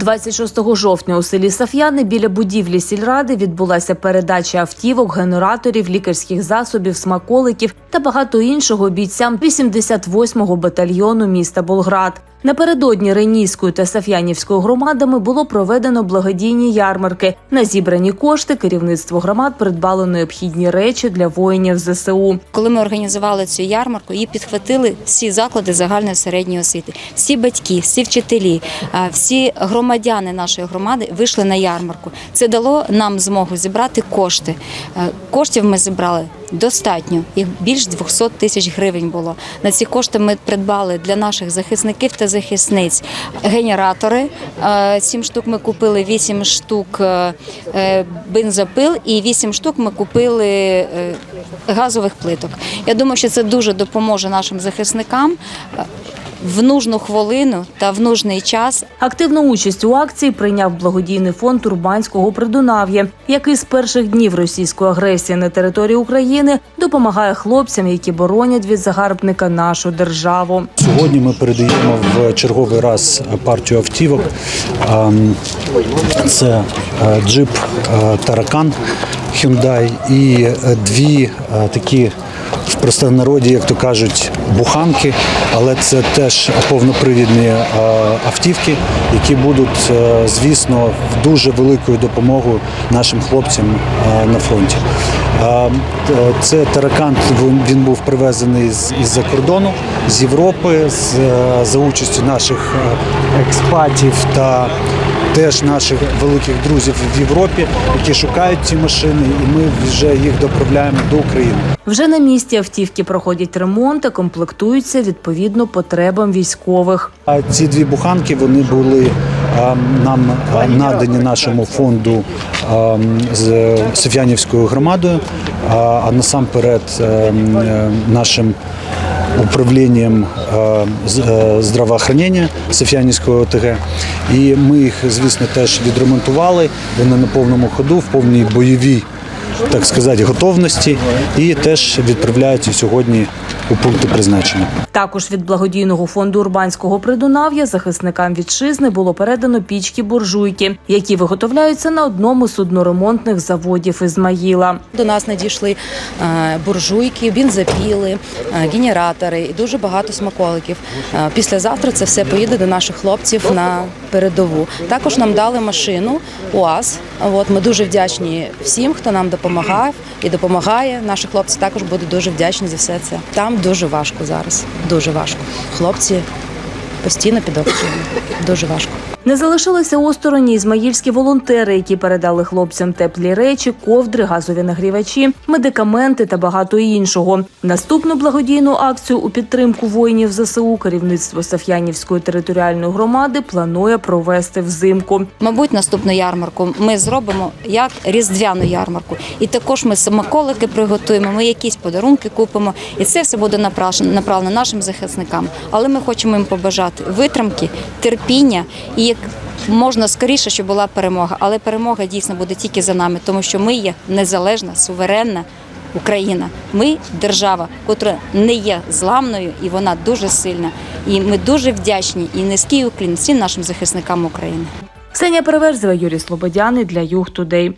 26 жовтня у селі Саф'яни біля будівлі сільради відбулася передача автівок, генераторів, лікарських засобів, смаколиків та багато іншого бійцям 88-го батальйону міста Болград. Напередодні Ренійською та Саф'янівською громадами було проведено благодійні ярмарки. На зібрані кошти керівництво громад придбало необхідні речі для воїнів ЗСУ. Коли ми організували цю ярмарку, її підхватили всі заклади загальної середньої освіти, всі батьки, всі вчителі, всі громадяни нашої громади вийшли на ярмарку. Це дало нам змогу зібрати кошти. Е, Коштів ми зібрали достатньо. Їх більш 200 тисяч гривень було. На ці кошти ми придбали для наших захисників та захисниць генератори. Е, Сім штук ми купили, вісім штук е, е, бензопил і вісім штук ми купили газових плиток. Я думаю, що це дуже допоможе нашим захисникам в нужну хвилину та в нужний час Активну участь у акції прийняв благодійний фонд Урбанського Придунав'я, який з перших днів російської агресії на території України допомагає хлопцям, які боронять від загарбника нашу державу. Сьогодні ми передаємо в черговий раз партію автівок. Це е, джип е, Таракан Hyundai і е, дві е, такі в простонароді, як то кажуть, буханки, але це теж повнопривідні е, автівки, які будуть, е, звісно, дуже великою допомогою нашим хлопцям е, на фронті. Це таракан, він- був привезений із-за кордону, з Європи, з, за участю наших експатів та теж наших великих друзів в Європі, які шукають ці машини, і ми вже їх доправляємо до України. Вже на місці автівки проходять ремонт та комплектуються відповідно потребам військових. А ці дві буханки вони були нам надані нашому фонду з Соф'янівською громадою, а, насамперед е, е, нашим управлінням е, е, здравоохранення Соф'янівської ОТГ. І ми їх, звісно, теж відремонтували. Вони на повному ходу, в повній бойовій, так сказати, готовності, і теж відправляються сьогодні у пункти призначення. Також від благодійного фонду Урбанського Придунав'я захисникам вітчизни було передано пічки буржуйки, які виготовляються на одному з судноремонтних заводів Ізмаїла. До нас надійшли е, буржуйки, бензопіли, е, генератори і дуже багато смаколиків. Е, Післязавтра це все поїде до наших хлопців на передову. Також нам дали машину УАЗ. От ми дуже вдячні всім, хто нам допомагав і допомагає. Наші хлопці також будуть дуже вдячні за все це. Там дуже важко зараз. Дуже важко. Хлопці постійно під обстрілом. Дуже важко. Не залишилися осторонь ізмаїльські волонтери, які передали хлопцям теплі речі, ковдри, газові нагрівачі, медикаменти та багато іншого. Наступну благодійну акцію у підтримку воїнів ЗСУ керівництво Саф'янівської територіальної громади планує провести взимку. Мабуть, наступну ярмарку ми зробимо як різдвяну ярмарку. І також ми смаколики приготуємо, ми якісь подарунки купимо. І це все буде направлено нашим захисникам. Але ми хочемо їм побажати витримки, терпіння і як можна скоріше, щоб була перемога. Але перемога дійсно буде тільки за нами, тому що ми є незалежна, суверенна. Україна, ми держава, котра не є зламною, і вона дуже сильна. І ми дуже вдячні і низький уклін всім нашим захисникам України. Ксенія Переверзева, Юрій Слободяний для Юг Тудей.